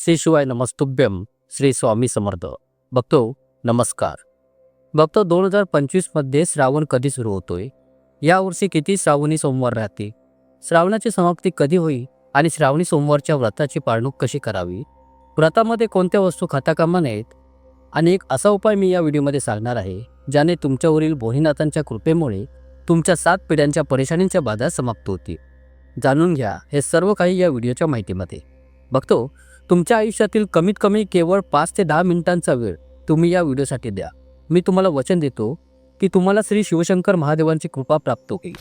श्री शिवाय नमस्तुभ्यम श्री स्वामी समर्थ. बघतो नमस्कार. बघतो दोन हजार पंचवीसमध्ये श्रावण कधी सुरू होतोय? यावर्षी किती श्रावणी सोमवार राहते? श्रावणाची समाप्ती कधी होईल आणि श्रावणी सोमवारच्या व्रताची पाळणूक कशी करावी? व्रतामध्ये कोणत्या वस्तू खाता कामा नयेत आणि एक असा उपाय मी या व्हिडिओमध्ये सांगणार आहे ज्याने तुमच्यावरील भोनीनाथांच्या कृपेमुळे तुमच्या सात पिढ्यांच्या परेशानींच्या बाधा समाप्त होती जाणून घ्या हे सर्व काही या व्हिडिओच्या माहितीमध्ये. बघतो तुमच्या आयुष्यातील कमीत कमी केवळ पाच ते दहा मिनिटांचा वेळ तुम्ही या व्हिडिओसाठी द्या. मी तुम्हाला वचन देतो की तुम्हाला श्री शिवशंकर महादेवांची कृपा प्राप्त होईल.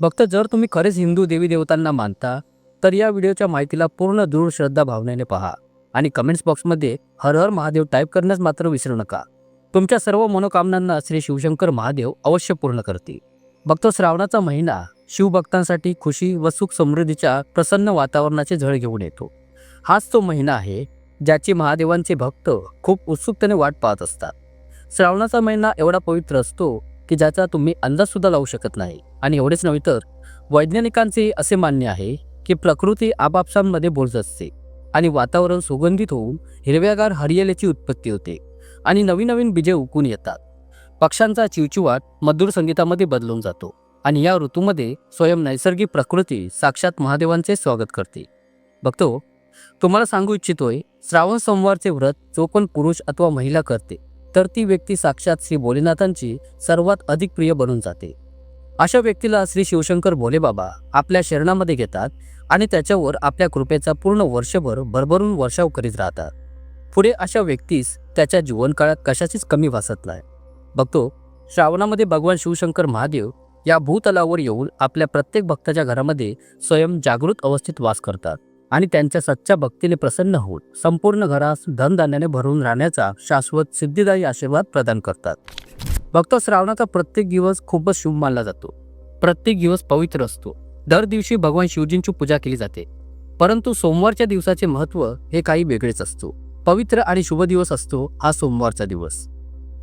फक्त जर तुम्ही खरेच हिंदू देवी देवतांना मानता तर या व्हिडिओच्या माहितीला पूर्ण दृढ श्रद्धा भावनेने पहा आणि कमेंट्स बॉक्समध्ये हर हर महादेव टाईप करण्यास मात्र विसरू नका. तुमच्या सर्व मनोकामनांना श्री शिवशंकर महादेव अवश्य पूर्ण करतील. भक्त श्रावणाचा महिना शिवभक्तांसाठी खुशी व सुख समृद्धीच्या प्रसन्न वातावरणाचे झळ घेऊन येतो. हाच तो महिना आहे ज्याची महादेवांचे भक्त खूप उत्सुकतेने वाट पाहत असतात. श्रावणाचा महिना एवढा पवित्र असतो की ज्याचा तुम्ही अंदाजसुद्धा लावू शकत नाही. आणि एवढेच नव्हे तर वैज्ञानिकांचे असे मान्य आहे की प्रकृती आपापसांमध्ये बोलत असते. आणि वातावरण सुगंधित होऊन हिरव्यागार हरियालीची उत्पत्ती होते. आणि नवीन नवीन बीजे उकून येतात. पक्ष्यांचा चिवचिवाट मधुर संगीतामध्ये बदलून जातो. आणि या ऋतूमध्ये स्वयं नैसर्गिक प्रकृती साक्षात महादेवांचे स्वागत करते. बघतो तुम्हाला सांगू इच्छितोय श्रावण सोमवारचे व्रत जो पण पुरुष अथवा महिला करते तर ती व्यक्ती साक्षात श्री भोलेनाथांची सर्वात अधिक प्रिय बनून जाते. अशा व्यक्तीला श्री शिवशंकर भोलेबाबा आपल्या शरणामध्ये घेतात आणि त्याच्यावर आपल्या कृपेचा पूर्ण वर्षभर भरभरून वर्षाव करीत राहतात. पुढे अशा व्यक्तीस त्याच्या जीवनकाळात कशाचीच कमी भासत नाही. बघतो श्रावणामध्ये भगवान शिवशंकर महादेव या भूतलावर येऊन आपल्या प्रत्येक भक्ताच्या घरामध्ये स्वयं जागृत अवस्थेत वास करतात. आणि त्यांच्या सच्च्या भक्तीने प्रसन्न होऊन संपूर्ण घरास धनधान्याने भरून राहण्याचा शाश्वत सिद्धिदायी आशीर्वाद प्रदान करतात. भक्त श्रावणाचा प्रत्येक दिवस खूपच शुभ मानला जातो. प्रत्येक दिवस पवित्र असतो. दर दिवशी भगवान शिवजींची पूजा केली जाते. परंतु सोमवारच्या दिवसाचे महत्त्व हे काही वेगळेच असतो. पवित्र आणि शुभ दिवस असतो हा सोमवारचा दिवस.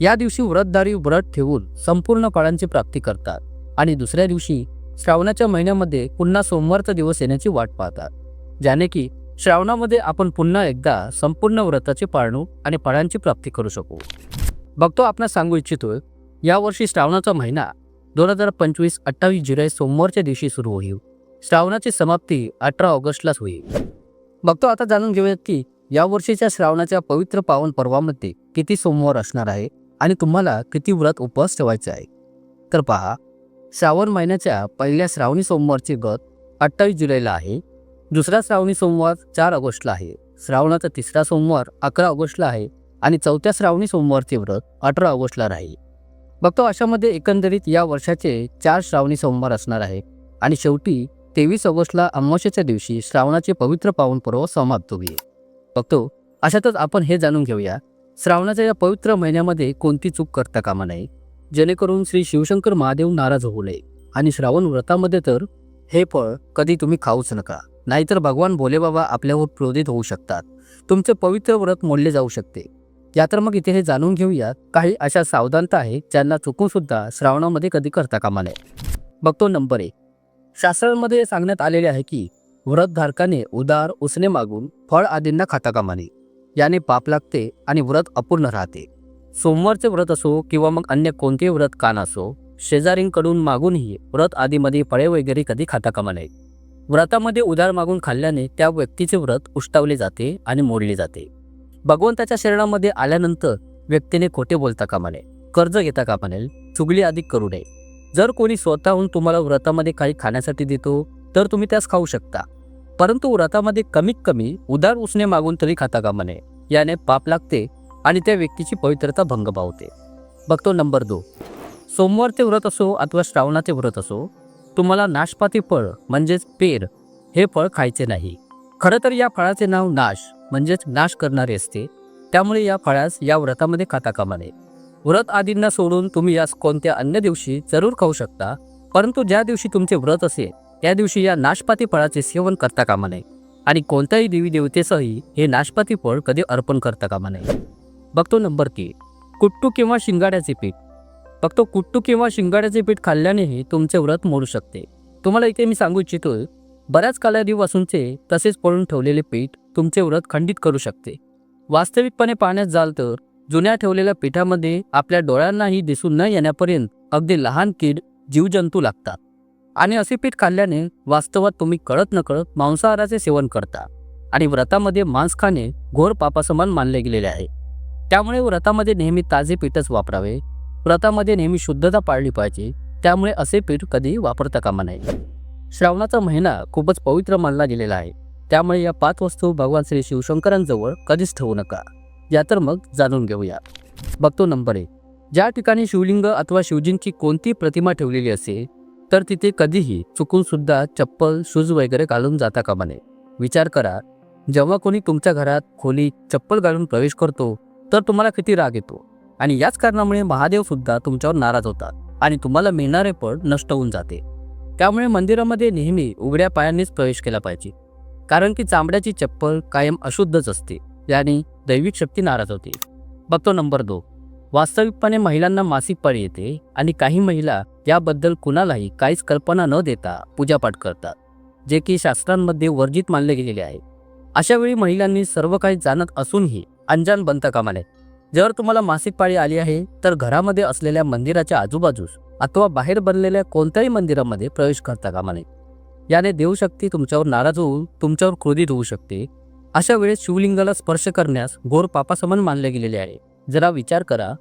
या दिवशी व्रतधारी व्रत ठेवून संपूर्ण फळांची प्राप्ती करतात आणि दुसऱ्या दिवशी श्रावणाच्या महिन्यामध्ये पुन्हा सोमवारचा दिवस येण्याची वाट पाहतात. ज्याने की श्रावणामध्ये आपण पुन्हा एकदा संपूर्ण व्रताची पाळणूक आणि फळांची प्राप्ती करू शकू. बघतो आपण सांगू इच्छितो यावर्षी श्रावणाचा महिना दोन हजार पंचवीस अठ्ठावीस जुलै सोमवारच्या दिवशी सुरू होईल. श्रावणाची समाप्ती अठरा ऑगस्टलाच होईल. बघतो आता जाणून घेऊयात की या वर्षीच्या श्रावणाच्या पवित्र पावन पर्वामध्ये किती सोमवार असणार आहे आणि तुम्हाला किती व्रत उपवास ठेवायचे आहे? तर पहा श्रावण महिन्याच्या पहिल्या श्रावणी सोमवारची गत अठ्ठावीस जुलैला आहे. दुसरा श्रावणी सोमवार चार ऑगस्टला आहे. श्रावणाचा तिसरा सोमवार अकरा ऑगस्टला आहे आणि चौथ्या श्रावणी सोमवारचे व्रत अठरा ऑगस्टला राहील. बघतो अशामध्ये एकंदरीत या वर्षाचे चार श्रावणी सोमवार असणार आहे आणि शेवटी तेवीस ऑगस्टला अमावस्येच्या दिवशी श्रावणाचे पवित्र पावन पर्व समाप्त होईल. बघतो अशातच आपण हे जाणून घेऊया श्रावणाच्या या पवित्र महिन्यामध्ये कोणती चूक करता कामा नये? जेणेकरून श्री शिवशंकर महादेव नाराज होऊ नये आणि श्रावण व्रतामध्ये तर हे फळ कधी तुम्ही खाऊच नका. नाहीतर भगवान भोलेबाबा आपल्यावर क्रोधित होऊ शकतात. तुमचे पवित्र व्रत मोडले जाऊ शकते. या तर मग इथे हे जाणून घेऊया काही अशा सावधानता आहेत ज्यांना चुकून सुद्धा श्रावणामध्ये कधी करता कामा नये. बघतो नंबर एक. शास्त्रांमध्ये सांगण्यात आलेले आहे की व्रतधारकाने उदार उसने मागून फळ आदींना खाता कामा नये. याने पाप लागते आणि व्रत अपूर्ण राहते. सोमवारचे व्रत असो किंवा मग अन्य कोणतेही व्रत कान असो शेजारींकडून मागूनही व्रत आदीमध्ये फळे वगैरे कधी खाता कामा नये. व्रतामध्ये उधार मागून खाल्ल्याने त्या व्यक्तीचे व्रत उष्टावले जाते आणि मोडले जाते. भगवंताच्या शरणामध्ये आल्यानंतर व्यक्तीने खोटे बोलता कामा नये कर्ज घेता कामा नये चुगली अधिक करू नये. जर कोणी स्वतःहून तुम्हाला व्रतामध्ये काही खाण्यासाठी देतो तर तुम्ही त्यास खाऊ शकता. परंतु व्रतामध्ये कमीत कमी उदार उसने मागून तरी खाता कामा नये याने पाप लागते आणि त्या व्यक्तीची पवित्रता भंग पावते बघतो नंबर दो. सोमवारचे व्रत असो अथवा श्रावणाचे व्रत असो तुम्हाला नाशपाती फळ म्हणजेच पेर हे फळ खायचे नाही. खरं तर या फळाचे नाव नाश म्हणजेच नाश करणारे असते. त्यामुळे या फळास या व्रतामध्ये खाता कामा नये. व्रत आदींना सोडून तुम्ही यास कोणत्या अन्य दिवशी जरूर खाऊ शकता परंतु ज्या दिवशी तुमचे व्रत असेल त्या दिवशी या नाशपाती फळाचे सेवन करता कामा नये. आणि कोणत्याही देवी देवतेसही हे नाशपाती फळ कधी अर्पण करता कामा नये. बघतो नंबर तीन. कुट्टू किंवा शिंगाड्याचे पीठ. फक्त कुट्टू किंवा शिंगाड्याचे पीठ खाल्ल्यानेही तुमचे व्रत मोडू शकते. तुम्हाला इथे मी सांगू इच्छितो बऱ्याच कालावधीपासूनचे तसेच पळून ठेवलेले पीठ तुमचे व्रत खंडित करू शकते. वास्तविकपणे पाहण्यात जाल तर जुन्या ठेवलेल्या पिठामध्ये आपल्या डोळ्यांनाही दिसून न येण्यापर्यंत अगदी लहान कीड जीवजंतू लागतात. आणि असे पीठ खाल्ल्याने वास्तवात तुम्ही कळत नकळत मांसाहाराचे सेवन करता. आणि व्रतामध्ये मांस खाणे घोर पापासमान मानले गेलेले आहे. त्यामुळे व्रतामध्ये नेहमी ताजे पीठच वापरावे व्रतामध्ये नेहमी शुद्धता पाळली पाहिजे त्यामुळे असे पीठ कधी वापरता कामा नये. श्रावणाचा महिना खूपच पवित्र मानला गेलेला आहे. त्यामुळे या पाच वस्तू भगवान श्री शिवशंकरांजवळ कधीच ठेवू नका. या तर मग जाणून घेऊया. बघतो नंबर एक. ज्या ठिकाणी शिवलिंग अथवा शिवजींची कोणती प्रतिमा ठेवलेली असेल तर तिथे कधीही चुकून सुद्धा चप्पल शूज वगैरे घालून जाता कामा नये. विचार करा जेव्हा कोणी तुमच्या घरात खोली चप्पल घालून प्रवेश करतो तर तुम्हाला किती राग येतो? आणि याच कारणामुळे महादेव सुद्धा तुमच्यावर नाराज होतात आणि तुम्हाला मिळणारे पण नष्ट होऊन जाते. त्यामुळे मंदिरामध्ये नेहमी उघड्या पायांनीच प्रवेश केला पाहिजे. कारण की चांबड्याची चप्पल कायम अशुद्धच असते. याने दैविक शक्ती नाराज होते. बघतो नंबर दो वास्तविकपणे महिलांना मासिक पाळी येते आणि काही महिला याबद्दल कुणालाही काहीच कल्पना न देता पूजापाठ करतात जे की शास्त्रांमध्ये वर्जित मानले गेलेले आहे. अशा वेळी महिलांनी सर्व काही जाणत असूनही अंजान बनता कामा नये जर तुम्हाला मासिक पाळी आली आहे तर घरामध्ये असलेल्या मंदिराच्या आजूबाजूस अथवा बाहेर बनलेल्या कोणत्याही मंदिरामध्ये प्रवेश करता कामा नये. याने देवशक्ती तुमच्यावर नाराज होऊन तुमच्यावर क्रोधित होऊ शकते. अशा वेळेस शिवलिंगाला स्पर्श करण्यास गोर पापासमान मानले गेलेले आहे. जरा विचार करा.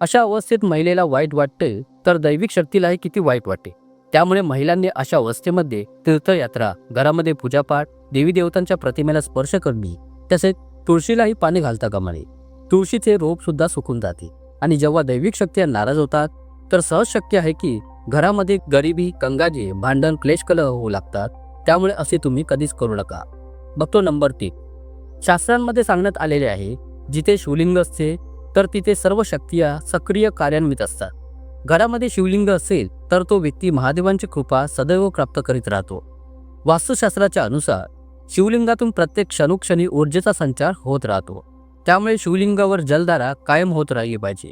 अशा अवस्थेत महिलेला वाईट वाटते तर दैविक शक्तीलाही किती वाईट वाटते? त्यामुळे महिलांनी अशा अवस्थेमध्ये तीर्थयात्रा घरामध्ये पूजापाठ देवी देवतांच्या प्रतिमेला स्पर्श करणे तसेच तुळशीलाही पाणी घालता कामा नये. तुळशीचे रोप सुद्धा सुकून जाते. आणि जेव्हा दैविक शक्ती नाराज होतात तर सहज शक्य आहे की घरामध्ये गरिबी कंगाजी भांडण क्लेश कलह होऊ लागतात. त्यामुळे असे तुम्ही कधीच करू नका. बघतो नंबर तीन. शास्त्रांमध्ये सांगण्यात आलेले आहे जिथे शिवलिंग असते तर तिथे सर्व शक्तिया सक्रिय कार्यान्वित असतात. घरामध्ये शिवलिंग असेल तर तो व्यक्ती महादेवांची कृपा सदैव प्राप्त करीत राहतो. वास्तुशास्त्राच्या अनुसार शिवलिंगातून प्रत्येक क्षणोक्षणी ऊर्जेचा संचार होत राहतो. त्यामुळे शिवलिंगावर जलधारा कायम होत राहिली पाहिजे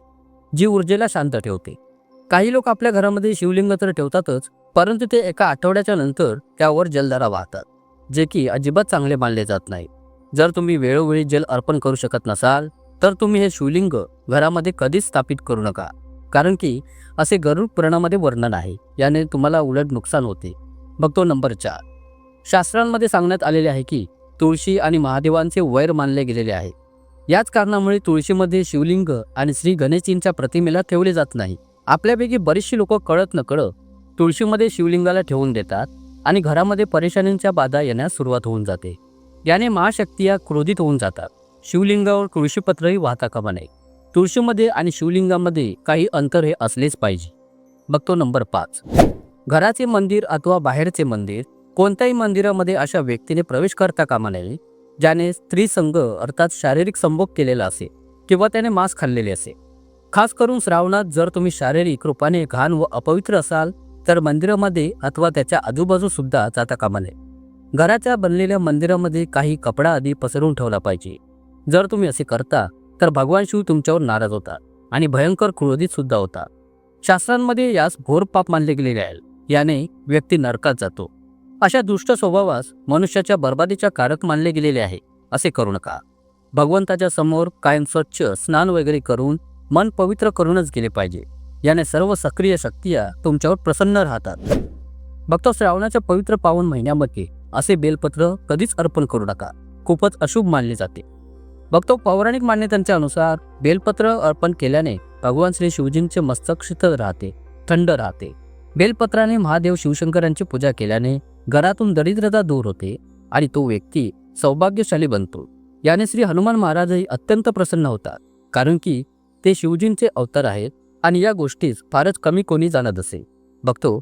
जी ऊर्जेला शांत ठेवते. काही लोक आपल्या घरामध्ये शिवलिंग तर ठेवतातच परंतु ते एका आठवड्याच्या नंतर त्यावर जलधारा वाहतात जे की अजिबात चांगले मानले जात नाही. जर तुम्ही वेळोवेळी जल अर्पण करू शकत नसाल तर तुम्ही हे शिवलिंग घरामध्ये कधीच स्थापित करू नका कारण की असे गरुड पुराणामध्ये वर्णन आहे याने तुम्हाला उलट नुकसान होते. बघतो नंबर चार. शास्त्रांमध्ये सांगण्यात आलेले आहे की तुळशी आणि महादेवांचे वैर मानले गेलेले आहे याच कारणामुळे तुळशीमध्ये शिवलिंग आणि श्री गणेशजींच्या प्रतिमेला ठेवले जात नाही. आपल्यापैकी बरीचशी लोक कळत न कळत तुळशीमध्ये शिवलिंगाला ठेवून देतात आणि घरामध्ये परेशानींच्या बाधा येण्यास सुरुवात होऊन जाते. याने महाशक्ती या क्रोधित होऊन जातात. शिवलिंगावर तुळशीपत्रही वाहता कामा नये. तुळशीमध्ये आणि शिवलिंगामध्ये काही अंतर हे असलेच पाहिजे. बघतो नंबर पाच. घराचे मंदिर अथवा बाहेरचे मंदिर कोणत्याही मंदिरामध्ये अशा व्यक्तीने प्रवेश करता कामा नये. ज्याने स्त्री संघ अर्थात शारीरिक संभोग केलेला असे किंवा त्याने मांस खाल्लेले असे. खास करून श्रावणात जर तुम्ही शारीरिक रूपाने घाण व अपवित्र असाल तर मंदिरामध्ये अथवा त्याच्या आजूबाजू सुद्धा जाता कामा नये. घराच्या बनलेल्या मंदिरामध्ये काही कपडा आधी पसरून ठेवला पाहिजे. जर तुम्ही असे करता तर भगवान शिव तुमच्यावर नाराज होतात आणि भयंकर क्रोधित सुद्धा होतात शास्त्रांमध्ये यास घोर पाप मानले गेलेले आहे. याने व्यक्ती नरकात जातो. अशा दुष्ट स्वभावास मनुष्याच्या बर्बादीच्या कारक मानले गेलेले आहे असे करू नका. भगवंताच्या समोर कायम स्वच्छ स्नान वगैरे करून मन पवित्र करूनच गेले पाहिजे. याने सर्व सक्रिय शक्तिया तुमच्यावर प्रसन्न राहतात. भक्त श्रावणाच्या पवित्र पावन महिन्यामध्ये असे बेलपत्र कधीच अर्पण करू नका. खूपच अशुभ मानले जाते. भक्त पौराणिक मान्यतांच्या अनुसार बेलपत्र अर्पण केल्याने भगवान श्री शिवजींचे मस्तक शीतल राहते थंड राहते. बेलपत्राने महादेव शिवशंकरांची पूजा केल्याने घरातून दरिद्रता दूर होते आणि तो व्यक्ती सौभाग्यशाली बनतो. याने श्री हनुमान महाराजही अत्यंत प्रसन्न होतात कारण की ते शिवजींचे अवतार आहेत आणि या गोष्टीस फारच कमी कोणी जाणत असे. बघतो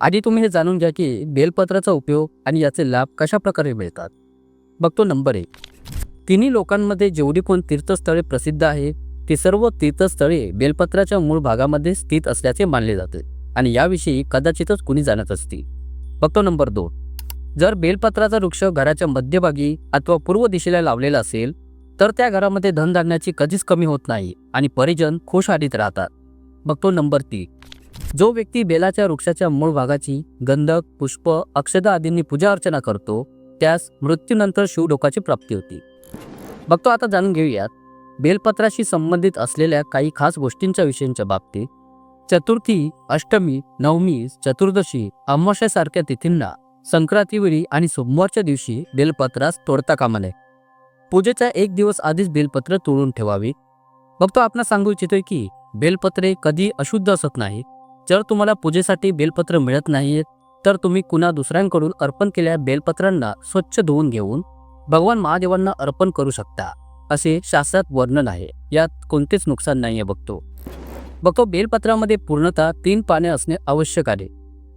आधी तुम्ही हे जाणून घ्या की बेलपत्राचा उपयोग आणि याचे लाभ कशा प्रकारे मिळतात? बघतो नंबर एक. तिन्ही लोकांमध्ये जेवढी कोण तीर्थस्थळे प्रसिद्ध आहेत ती सर्व तीर्थस्थळे बेलपत्राच्या मूळ भागामध्ये स्थित असल्याचे मानले जाते आणि याविषयी कदाचितच कुणी जाणत असती बघतो नंबर दोन. जर बेलपत्राचा वृक्ष घराच्या मध्यभागी अथवा पूर्व दिशेला लावलेला असेल तर त्या घरामध्ये धनधान्याची कधीच कमी होत नाही आणि परिजन खुश आधीत राहतात. बघतो नंबर तीन. जो व्यक्ती बेलाच्या वृक्षाच्या मूळ भागाची गंधक पुष्प अक्षदा आदींनी पूजा अर्चना करतो त्यास मृत्यूनंतर शिवलोकाची प्राप्ती होती. बघतो आता जाणून घेऊयात. बेलपत्राशी संबंधित असलेल्या काही खास गोष्टींच्या विषयांच्या बाबतीत चतुर्थी अष्टमी नवमी चतुर्दशी अमावस्यासारख्या तिथींना संक्रांतीवेळी आणि सोमवारच्या दिवशी बेलपत्रास तोडता कामा नये पूजेच्या एक दिवस आधीच बेलपत्र तोडून ठेवावी. बघतो आपण सांगू इच्छितोय की बेलपत्रे कधी अशुद्ध असत नाही जर तुम्हाला पूजेसाठी बेलपत्र मिळत नाहीत तर तुम्ही कुणा दुसऱ्यांकडून अर्पण केलेल्या बेलपत्रांना स्वच्छ धुवून घेऊन भगवान महादेवांना अर्पण करू शकता असे शास्त्रात वर्णन आहे. यात कोणतेच नुकसान नाहीये बघतो बघतो बेलपत्रामध्ये पूर्णतः तीन पाने असणे आवश्यक आहे.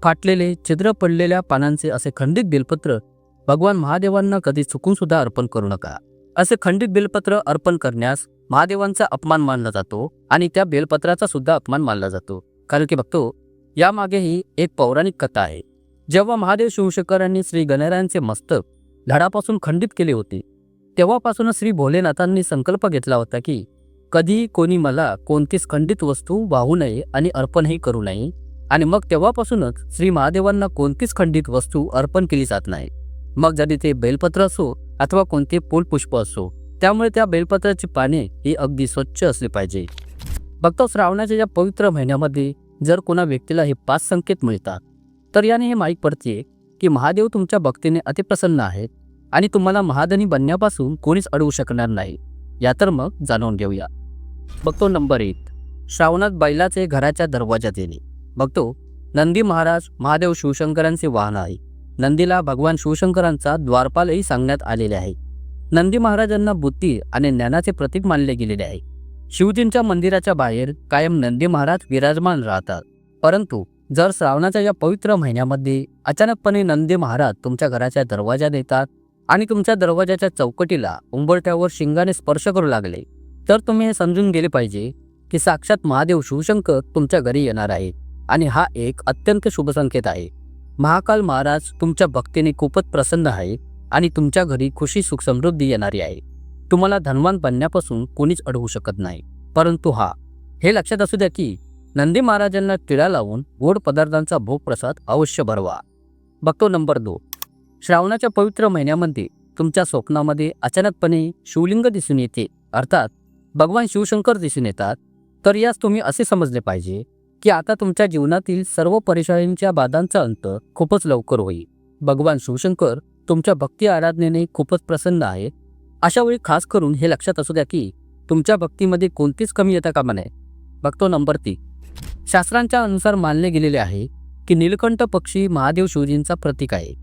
फाटलेले छिद्र पडलेल्या पानांचे असे खंडित बेलपत्र भगवान महादेवांना कधी चुकून सुद्धा अर्पण करू नका. असे खंडित बेलपत्र अर्पण करण्यास महादेवांचा अपमान मानला जातो आणि त्या बेलपत्राचा सुद्धा अपमान मानला जातो. कारण की बघतो यामागेही एक पौराणिक कथा आहे. जेव्हा महादेव शिवशंकरांनी श्री गणरायांचे मस्तक धडापासून खंडित केले होते तेव्हापासूनच श्री भोलेनाथांनी संकल्प घेतला होता की कधीही कोणी मला कोणतीच खंडित वस्तू वाहू नये आणि अर्पणही करू नये. आणि मग तेव्हापासूनच श्री महादेवांना कोणतीच खंडित वस्तू अर्पण केली जात नाही. मग जरी ते बेलपत्र असो अथवा कोणते फुलपुष्प असो त्यामुळे त्या बेलपत्राची पाने ही अगदी स्वच्छ असली पाहिजे. भक्त श्रावणाच्या या पवित्र महिन्यामध्ये जर कोणा व्यक्तीला हे पाच संकेत मिळतात तर याने हे माहीत पडते की महादेव तुमच्या भक्तीने अतिप्रसन्न आहेत आणि तुम्हाला महाधनी बनण्यापासून कोणीच अडवू शकणार नाही. या तर मग जाणून घेऊया. बघतो नंबर एक. श्रावणात बैलाचे घराच्या दरवाजात येणे. बघतो नंदी महाराज महादेव शिवशंकरांचे वाहन आहे. नंदीला भगवान शिवशंकरांचा द्वारपालही सांगण्यात आलेले आहे. नंदी महाराजांना बुद्धी आणि ज्ञानाचे प्रतीक मानले गेलेले आहे. शिवजींच्या मंदिराच्या बाहेर कायम नंदी महाराज विराजमान राहतात. परंतु जर श्रावणाच्या या पवित्र महिन्यामध्ये अचानकपणे नंदी महाराज तुमच्या घराच्या दरवाजात येतात आणि तुमच्या दरवाजाच्या चौकटीला उंबरट्यावर शिंगाने स्पर्श करू लागले तर तुम्ही हे समजून गेले पाहिजे की साक्षात महादेव शिवशंकर तुमच्या घरी येणार आहे आणि हा एक अत्यंत शुभ संकेत आहे. महाकाल महाराज तुमच्या भक्तीने खूपच प्रसन्न आहे आणि तुमच्या घरी खुशी सुख समृद्धी येणारी आहे. तुम्हाला धनवान बनण्यापासून कोणीच अडवू शकत नाही. परंतु हा हे लक्षात असू द्या की नंदी महाराजांना टिळा लावून गोड पदार्थांचा भोग प्रसाद अवश्य भरवा. बघतो नंबर दोन. श्रावणाच्या पवित्र महिन्यामध्ये तुमच्या स्वप्नामध्ये अचानकपणे शिवलिंग दिसून येते. अर्थात भगवान शिवशंकर दिसून येतात. तर यास तुम्ही असे समजले पाहिजे की आता तुमच्या जीवनातील सर्व परेशानींच्या बाधांचा अंत खूपच लवकर होईल. भगवान शिवशंकर तुमच्या भक्ती आराधनेने खूपच प्रसन्न आहेत. अशा वेळी खास करून हे लक्षात असू द्या की तुमच्या भक्तीमध्ये कोणतीच कमी येता कामा नये. बघतो नंबर तीन. शास्त्रांच्या अनुसार मानले गेलेले आहे की नीलकंठ पक्षी महादेव शिवजींचा प्रतीक आहे.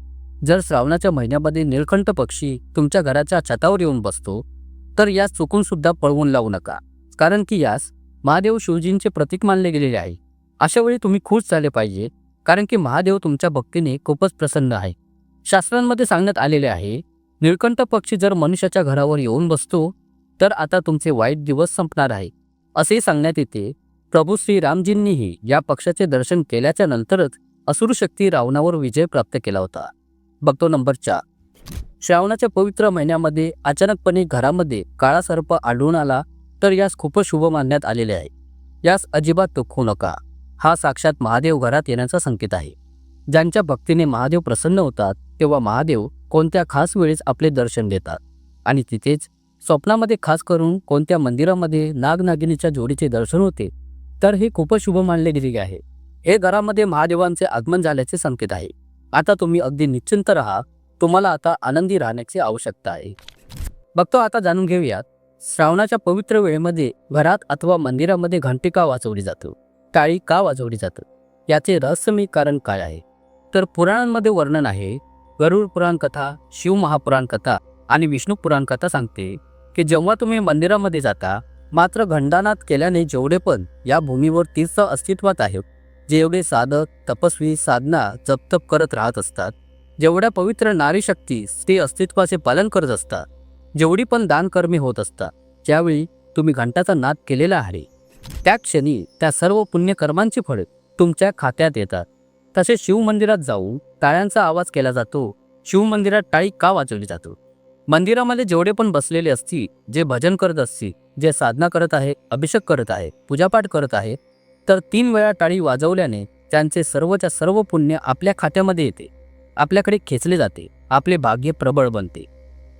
जर श्रावणाच्या महिन्यामध्ये नीलकंठ पक्षी तुमच्या घराच्या छतावर येऊन बसतो तर यास चुकून सुद्धा पळवून लावू नका. कारण की यास महादेव शिवजींचे प्रतीक मानले गेलेले आहे. अशा वेळी तुम्ही खुश झाले पाहिजे कारण की महादेव तुमच्या भक्तीने खूपच प्रसन्न आहे. शास्त्रांमध्ये सांगण्यात आलेले आहे निळकंठ पक्षी जर मनुष्याच्या घरावर येऊन बसतो तर आता तुमचे वाईट दिवस संपणार आहे. असे सांगण्यात येते. प्रभू श्रीरामजींनीही या पक्षाचे दर्शन केल्याच्या नंतरच असुर शक्ती रावणावर विजय प्राप्त केला होता. बघतो नंबर चार. श्रावणाच्या पवित्र महिन्यामध्ये अचानकपणे घरामध्ये काळा सर्प आढळून आला तर यास खूपच शुभ मानण्यात आलेले आहे. यास अजिबात दुखवू नका. हा साक्षात महादेव घरात येण्याचा संकेत आहे. ज्यांच्या भक्तीने महादेव प्रसन्न होतात तेव्हा महादेव कोणत्या खास वेळेस आपले दर्शन देतात आणि तिथेच स्वप्नामध्ये खास करून कोणत्या मंदिरामध्ये नागनागिनीच्या जोडीचे दर्शन होते? तर हे खूपच शुभ मानले गेले आहे. हे घरामध्ये महादेवांचे आगमन झाल्याचे संकेत आहे. आता तुम्ही अगदी निश्चिंत राहा. तुम्हाला आता आनंदी राहण्याची आवश्यकता आहे. बघतो आता जाणून घेऊयात. श्रावणाच्या पवित्र वेळेमध्ये घरात अथवा मंदिरामध्ये घंटी का वाजवली जातो. टाळी का वाजवली जातं? याचे रहस्यमय कारण काय आहे? तर पुराणांमध्ये वर्णन आहे गरुड पुराण कथा शिव महापुराण कथा आणि विष्णू पुराण कथा सांगते की जेव्हा तुम्ही मंदिरामध्ये जाता मात्र घंटानाद केल्याने जेवढे पण या भूमीवर तीर्थ अस्तित्वात आहेत जेवढे साधक तपस्वी साधना जपतप करत राहत असतात जेवढ्या पवित्र नारी शक्ती ते अस्तित्वाचे पालन करत असतात जेवढी पण दानकर्मी होत असतात ज्यावेळी तुम्ही घंटाचा नाद केलेला आहे. त्या क्षणी त्या सर्व पुण्यकर्मांची फळे तुमच्या खात्यात येतात. तसेच शिवमंदिरात जाऊन टाळ्यांचा आवाज केला जातो. शिवमंदिरात टाळी का वाजवली जातो? मंदिरामध्ये जेवढे पण बसलेले असतील जे भजन करत असतील जे साधना करत आहे अभिषेक करत आहे पूजापाठ करत आहे तर तीन वेळा टाळी वाजवल्याने त्यांचे सर्वच्या सर्व पुण्य आपल्या खात्यामध्ये येते. आपल्याकडे खेचले जाते आपले भाग्य प्रबळ बनते.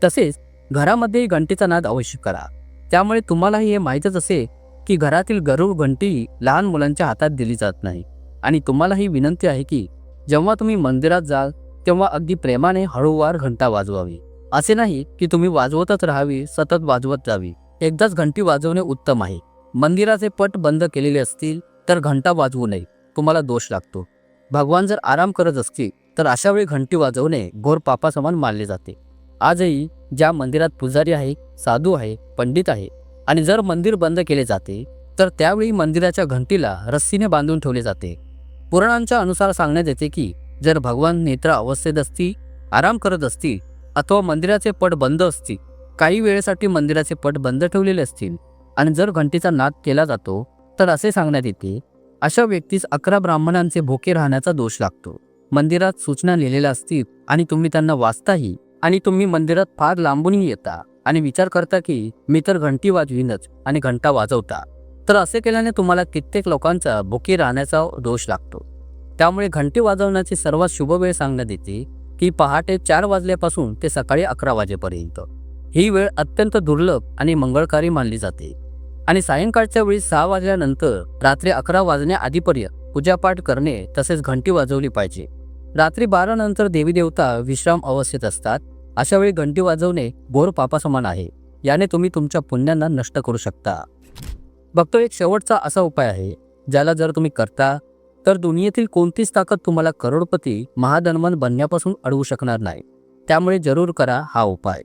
तसेच घरामध्ये घंटेचा नाद अवश्य करा. त्यामुळे तुम्हालाही हे माहीतच असे की घरातील गरुड घंटी लहान मुलांच्या हातात दिली जात नाही. आणि तुम्हाला ही विनंती आहे की जेव्हा तुम्ही मंदिरात जाल तेव्हा अगदी प्रेमाने हळूवार घंटा वाजवावी. असे नाही की तुम्ही वाजवतच राहावी सतत वाजवत जावी. एकदाच घंटी वाजवणे उत्तम आहे. मंदिराचे पट बंद केलेले असतील तर घंटा वाजवू नये. तुम्हाला दोष लागतो. भगवान जर आराम करत असतील तर अशा वेळी घंटी वाजवणे घोर पापासमान मानले जाते. आजही ज्या मंदिरात पुजारी आहे साधू आहे पंडित आहे आणि जर मंदिर बंद केले जाते तर त्यावेळी मंदिराच्या घंटीला रस्सीने बांधून ठेवले जाते. पुराणांच्या अनुसार सांगण्यात येते की जर भगवान नेत्र अवस्थेत असती आराम करत असतील अथवा मंदिराचे पट बंद असतील काही वेळेसाठी मंदिराचे पट बंद ठेवलेले असतील आणि जर घंटीचा नाद केला जातो तर असे सांगण्यात येते अशा व्यक्तीस अकरा ब्राह्मणांचे भोके राहण्याचा दोष लागतो. मंदिरात सूचना लिहिलेल्या असतील आणि तुम्ही त्यांना वाचताही. आणि तुम्ही मंदिरात फार लांबूनही येता आणि विचार करता की मी तर घंटी वाजवीनच आणि घंटा वाजवता. तर असे केल्याने तुम्हाला कित्येक लोकांचा भुकी राहण्याचा दोष लागतो. त्यामुळे घंटी वाजवण्याची सर्वात शुभ वेळ सांगण्यात येते की पहाटे चार वाजल्यापासून ते सकाळी अकरा वाजेपर्यंत. ही वेळ अत्यंत दुर्लभ आणि मंगळकारी मानली जाते. आणि सायंकाळच्या वेळी सहा वाजल्यानंतर रात्री अकरा वाजण्याआधीपर्यंत पूजापाठ करणे तसेच घंटी वाजवली पाहिजे. रात्री बारा नंतर देवी देवता विश्राम अवस्थेत असतात. अशा वेळी घंटी वाजवणे बोर पापासमान आहे. याने तुम्ही तुमच्या पुण्यांना नष्ट करू शकता. बघतो एक शेवटचा असा उपाय आहे ज्याला जर तुम्ही करता तर दुनियेतील कोणतीच ताकद तुम्हाला करोडपती महाधनवन बनण्यापासून अडवू शकणार नाही. त्यामुळे जरूर करा हा उपाय.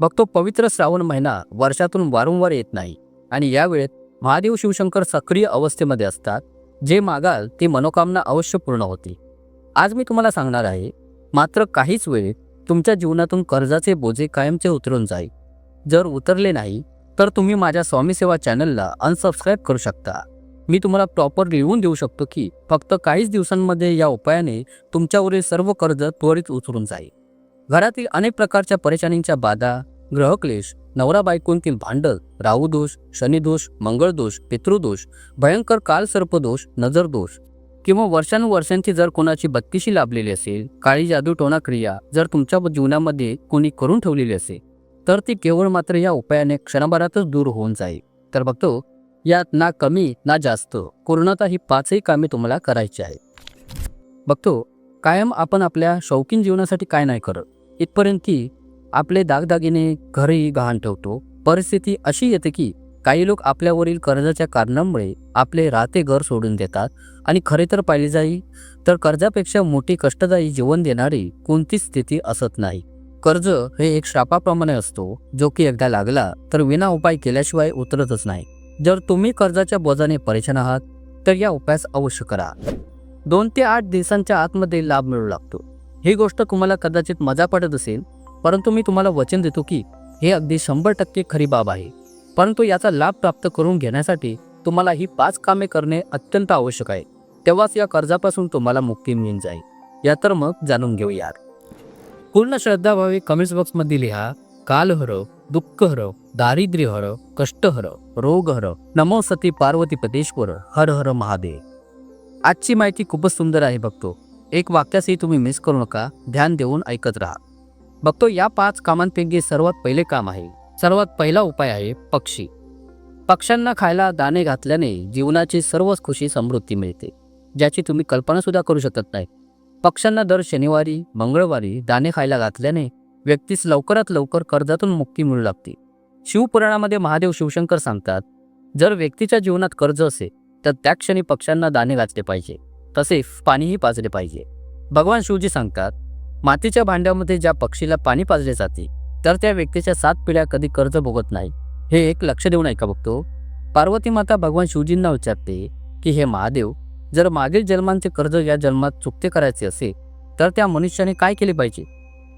बघतो पवित्र श्रावण महिना वर्षातून वारंवार येत नाही आणि या वेळेत महादेव शिवशंकर सक्रिय अवस्थेमध्ये असतात. जे मागाल ती मनोकामना अवश्य पूर्ण होती. आज मी तुम्हाला सांगणार आहे मात्र काहीच वेळेत तुमच्या जीवनातून कर्जाचे बोजे कायमचे उतरून जाईल. जर उतरले नाही तर तुम्ही माझ्या स्वामी सेवा चॅनलला अनसबस्क्राईब करू शकता. मी तुम्हाला प्रॉपर लिहून देऊ शकतो की फक्त काहीच दिवसांमध्ये या उपायाने तुमच्यावरील सर्व कर्ज त्वरित उतरून जाईल. घरातील अनेक प्रकारच्या परेशानींच्या बाधा ग्रहक्लेश नवरा बायकोंतील भांडल राहुदोष शनिदोष मंगळदोष पितृदोष भयंकर कालसर्पदोष नजरदोष किंवा वर्षानुवर्षांची जर कोणाची बत्तीशी लाभलेली असेल काळी जादू टोना क्रिया जर तुमच्या जीवनामध्ये कोणी करून ठेवलेली असेल तर ती केवळ मात्र या उपायाने क्षणभरातच दूर होऊन जाईल. तर बघतो यात ना कमी ना जास्त पूर्णतः ही पाचही कामे तुम्हाला करायची आहेत. बघतो कायम आपण आपल्या शौकीन जीवनासाठी काय नाही करत. इथपर्यंत की आपले दागदागिने घरही गहाण ठेवतो. परिस्थिती अशी येते की काही लोक आपल्यावरील कर्जाच्या कारणामुळे आपले राहते घर सोडून देतात आणि खरे तर पाहिले जाईल तर कर्जापेक्षा मोठी कष्टदायी जीवन देणारी कोणतीच स्थिती असत नाही. कर्ज हे एक श्रापाप्रमाणे असतो जो की एकदा लागला तर विना उपाय केल्याशिवाय उतरतच नाही. जर तुम्ही कर्जाच्या बोजाने परेशान आहात तर या उपायास अवश्य करा. दोन ते आठ दिवसांच्या आतमध्ये लाभ मिळू लागतो. ही गोष्ट तुम्हाला कदाचित मजा पडत असेल परंतु मी तुम्हाला वचन देतो की हे अगदी शंभर टक्के खरी बाब आहे. परंतु याचा लाभ प्राप्त करून घेण्यासाठी तुम्हाला ही पाच कामे करणे अत्यंत आवश्यक आहे. तेव्हाच या कर्जापासून तुम्हाला मुक्ती मिळून जाईल. या तर मग जाणून घेऊयात. पूर्ण श्रद्धाभावी व्हावी कमेंट्स बॉक्समध्ये लिहा काल हरव दुःख हरव दारिद्र्य हरव कष्ट हरव रोग हरव नमो सती पार्वती पदेश्वर हर हर महादेव. आजची माहिती खूपच सुंदर आहे बघतो. एक वाक्यासही तुम्ही मिस करू नका ध्यान देऊन ऐकत राहा. बघतो या पाच कामांपैकी सर्वात पहिले काम आहे सर्वात पहिला उपाय आहे पक्षी. पक्ष्यांना खायला दाणे घातल्याने जीवनाची सर्वच खुशी समृद्धी मिळते ज्याची तुम्ही कल्पनासुद्धा करू शकत नाही. पक्ष्यांना दर शनिवारी मंगळवारी दाणे खायला घातल्याने व्यक्तीस लवकरात लवकर कर्जातून मुक्ती मिळू लागते. शिवपुराणामध्ये महादेव शिवशंकर सांगतात जर व्यक्तीच्या जीवनात कर्ज असेल तर त्या क्षणी पक्ष्यांना दाणे घातले पाहिजे. तसेच पाणीही पाजले पाहिजे. भगवान शिवजी सांगतात मातीच्या भांड्यामध्ये ज्या पक्षीला पाणी पाजले जाते तर त्या व्यक्तीच्या सात पिढ्या कधी कर्ज भोगत नाही. हे एक लक्ष देऊन ऐका बघतो पार्वती माता भगवान शिवजींना विचारते की हे महादेव जर मागील जन्मांचे कर्ज या जन्मात चुकते करायचे असेल तर त्या मनुष्याने काय केले पाहिजे?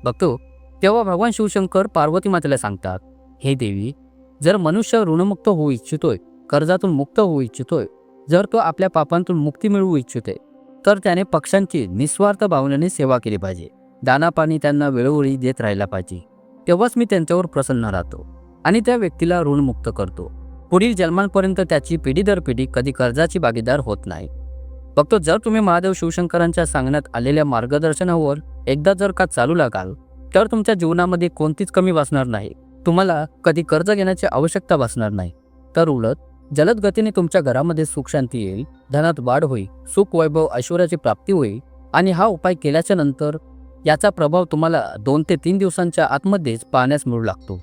बघतो तेव्हा भगवान शिवशंकर पार्वती मातेला सांगतात हे देवी जर मनुष्य ऋणमुक्त होऊ इच्छितोय कर्जातून मुक्त होऊ इच्छितोय जर तो आपल्या पापांतून मुक्ती मिळवू इच्छितोय तर त्याने पक्ष्यांची निस्वार्थ भावनेने सेवा केली पाहिजे. दानापाणी त्यांना वेळोवेळी देत राहायला पाहिजे. तेव्हाच मी त्यांच्यावर प्रसन्न राहतो आणि त्या व्यक्तीला ऋणमुक्त करतो. पुढील जन्मांपर्यंत त्याची पिढी दर पिढी कधी कर्जाची भागीदार होत नाही. फक्त जर तुम्ही महादेव शिवशंकरांच्या सांगण्यात आलेल्या मार्गदर्शनावर एकदा जर का चालू लागाल तर तुमच्या जीवनामध्ये कोणतीच कमी भासणार नाही. तुम्हाला कधी कर्ज घेण्याची आवश्यकता भासणार नाही. तर उलट जलद गतीने तुमच्या घरामध्ये सुख शांती येईल धनात वाढ होईल सुख वैभव ऐश्वर्याची प्राप्ती होईल आणि हा उपाय केल्याच्यानंतर याचा प्रभाव तुम्हाला दोन ते तीन दिवसांच्या आतमध्येच पाहण्यास मिळू लागतो.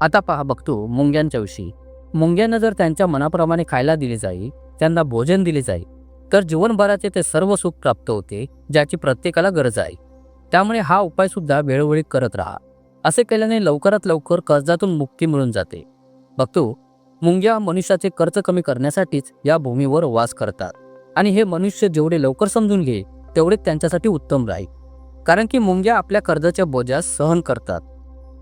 आता पहा बघतो मुंग्यांच्या विषयी. मुंग्यांना जर त्यांच्या मनाप्रमाणे खायला दिले जाई त्यांना भोजन दिले जाई तर जीवनभराचे ते सर्व सुख प्राप्त होते ज्याची प्रत्येकाला गरज आहे. त्यामुळे हा उपाय सुद्धा वेळोवेळी करत राहा. असे केल्याने लवकरात लवकर कर्जातून मुक्ती मिळून जाते. बघतो मुंग्या मनुष्याचे कर्ज कमी करण्यासाठीच या भूमीवर वास करतात. आणि हे मनुष्य जेवढे लवकर समजून घे तेवढे त्यांच्यासाठी उत्तम राहील. कारण की मुंग्या आपल्या कर्जाच्या बोजास सहन करतात.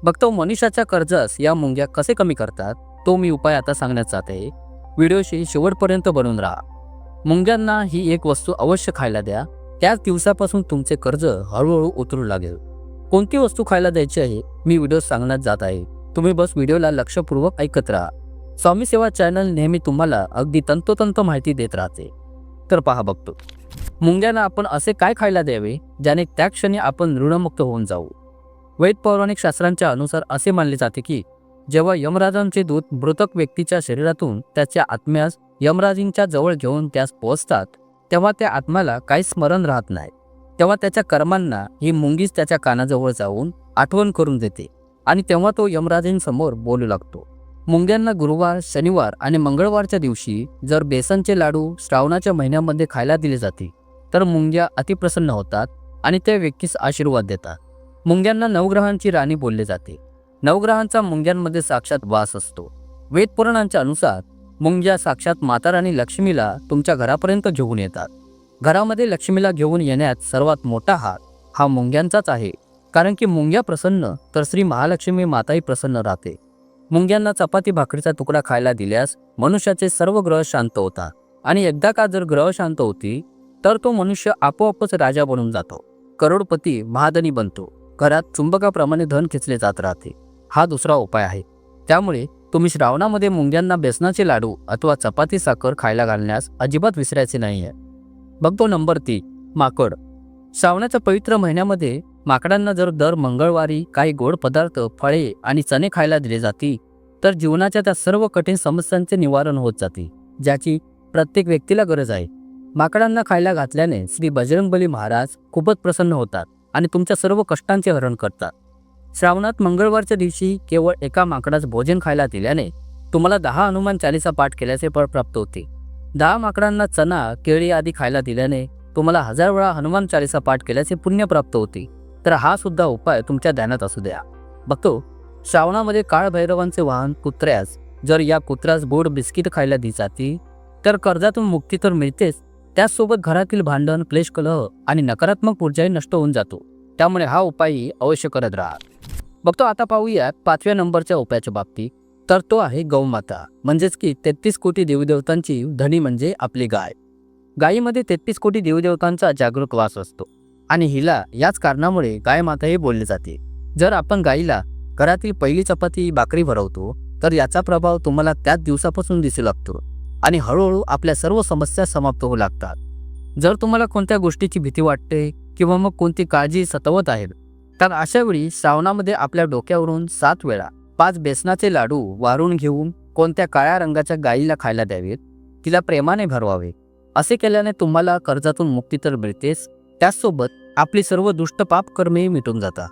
बघतो मनुष्याच्या कर्जास या मुंग्या कसे कमी करतात? तो मी उपाय आता सांगण्यात जात. आहे व्हिडिओशी शेवटपर्यंत बनून राहा. मुंग्यांना ही एक वस्तू अवश्य खायला द्या. त्याच दिवसापासून तुमचे कर्ज हळूहळू उतरू लागेल. कोणती वस्तू खायला द्यायची आहे? मी व्हिडिओ सांगण्यात जात आहे. तुम्ही बस व्हिडिओला लक्षपूर्वक ऐकत राहा. स्वामी सेवा चॅनल नेहमी तुम्हाला अगदी तंतोतंत माहिती देत राहते. तर पहा बघतो. मुंग्यांना आपण असे काय खायला द्यावे ज्याने त्या क्षणी आपण ऋणमुक्त होऊन जाऊ? वैद पौराणिक शास्त्रांच्या अनुसार असे मानले जाते की जेव्हा यमराजांचे दूत मृतक व्यक्तीच्या शरीरातून त्याच्या आत्म्यास यमराजींच्या जवळ घेऊन त्यास पोहोचतात तेव्हा त्या आत्म्याला काही स्मरण राहत नाही. तेव्हा त्याच्या कर्मांना ही मुंगीच त्याच्या कानाजवळ जाऊन आठवण करून देते आणि तेव्हा तो यमराजांसमोर बोलू लागतो. मुंग्यांना गुरुवार शनिवार आणि मंगळवारच्या दिवशी जर बेसनचे लाडू श्रावणाच्या महिन्यामध्ये खायला दिले जाते तर मुंग्या अतिप्रसन्न होतात आणि त्या व्यक्तीस आशीर्वाद देतात. मुंग्यांना नवग्रहांची राणी बोलले जाते. नवग्रहांचा मुंग्यांमध्ये साक्षात वास असतो. वेदपुराणांच्या अनुसार मुंग्या साक्षात माता राणी लक्ष्मीला तुमच्या घरापर्यंत घेऊन येतात. घरामध्ये लक्ष्मीला घेऊन येण्यात सर्वात मोठा हात हा मुंग्यांचाच आहे कारण की मुंग्या प्रसन्न तर श्री महालक्ष्मी माताही प्रसन्न राहते. मुंग्यांना चपाती भाकरीचा तुकडा खायला दिल्यास मनुष्याचे सर्व ग्रह शांत होतात. आणि एकदा का जर ग्रह शांत होती तर तो मनुष्य आपोआपच राजा बनून जातो. करोडपती महाधनी बनतो. घरात चुंबकाप्रमाणे धन खेचले जात राहते. हा दुसरा उपाय आहे. त्यामुळे तुम्ही श्रावणामध्ये मुंग्यांना बेसनाचे लाडू अथवा चपाती साखर खायला घालण्यास अजिबात विसरायचे नाही आहे बघतो नंबर तीन माकड. श्रावणाच्या पवित्र महिन्यामध्ये माकडांना जर दर मंगळवारी काही गोड पदार्थ फळे आणि चणे खायला दिले जातील तर जीवनाच्या त्या सर्व कठीण समस्यांचे निवारण होत जाते ज्याची प्रत्येक व्यक्तीला गरज आहे. माकडांना खायला घातल्याने श्री बजरंगबली महाराज खूपच प्रसन्न होतात आणि तुमच्या सर्व कष्टांचे हरण करतात. श्रावणात मंगळवारच्या दिवशी केवळ एका माकडास भोजन खायला दिल्याने तुम्हाला दहा हनुमान चालीसा पाठ केल्याचे फळ प्राप्त होते. दहा माकडांना चना केळी आदी खायला दिल्याने तुम्हाला हजार वेळा हनुमान चालीसा पाठ केल्याचे पुण्य प्राप्त होते. तर हा सुद्धा उपाय तुमच्या ध्यानात असू द्या. बघतो श्रावणामध्ये काळभैरवांचे वाहन कुत्र्यास जर या कुत्र्यास गोड बिस्किट खायला दी जाती तर कर्जातून मुक्ती तर मिळतेच त्याचसोबत घरातील भांडण क्लेश कलह आणि नकारात्मक ऊर्जाही नष्ट होऊन जातो. त्यामुळे हा उपायही अवश्य करत राहा. बघतो आता पाहूयात पाचव्या नंबरच्या उपायाच्या बाबतीत. तर तो आहे गौमाता. म्हणजेच की तेहतीस कोटी देवदेवतांची धनी म्हणजे आपली गाय. गायीमध्ये तेहतीस कोटी देवदेवतांचा जागरूक वास असतो. आणि हिला याच कारणामुळे गाय माता हे बोलले जाते. जर आपण गायीला घरातील पहिली चपाती भाकरी भरवतो तर याचा प्रभाव तुम्हाला त्याच दिवसापासून दिसू लागतो आणि हळूहळू आपल्या सर्व समस्या समाप्त होऊ लागतात. जर तुम्हाला कोणत्या गोष्टीची भीती वाटते किंवा मग कोणती काळजी सतवत आहे तर अशा वेळी श्रावणामध्ये आपल्या डोक्यावरून सात वेळा पाच बेसनाचे लाडू वारून घेऊन कोणत्या काळ्या रंगाच्या गायीला खायला द्यावेत? तिला प्रेमाने भरवावे. असे केल्याने तुम्हाला कर्जातून मुक्ती तर मिळतेच त्याचसोबत आपली सर्व दुष्ट पाप कर्मेही मिटून जातात.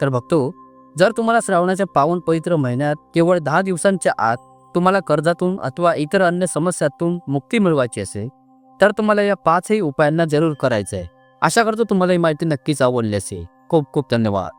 तर बघतो जर तुम्हाला श्रावणाच्या पावन पवित्र महिन्यात केवळ दहा दिवसांच्या आत तुम्हाला कर्जातून अथवा इतर अन्य समस्यातून मुक्ती मिळवायची असेल तर तुम्हाला या पाचही उपायांना जरूर करायचं आहे आशा करतो तुम्हाला ही माहिती नक्कीच आवडली असेल. खूप खूप धन्यवाद.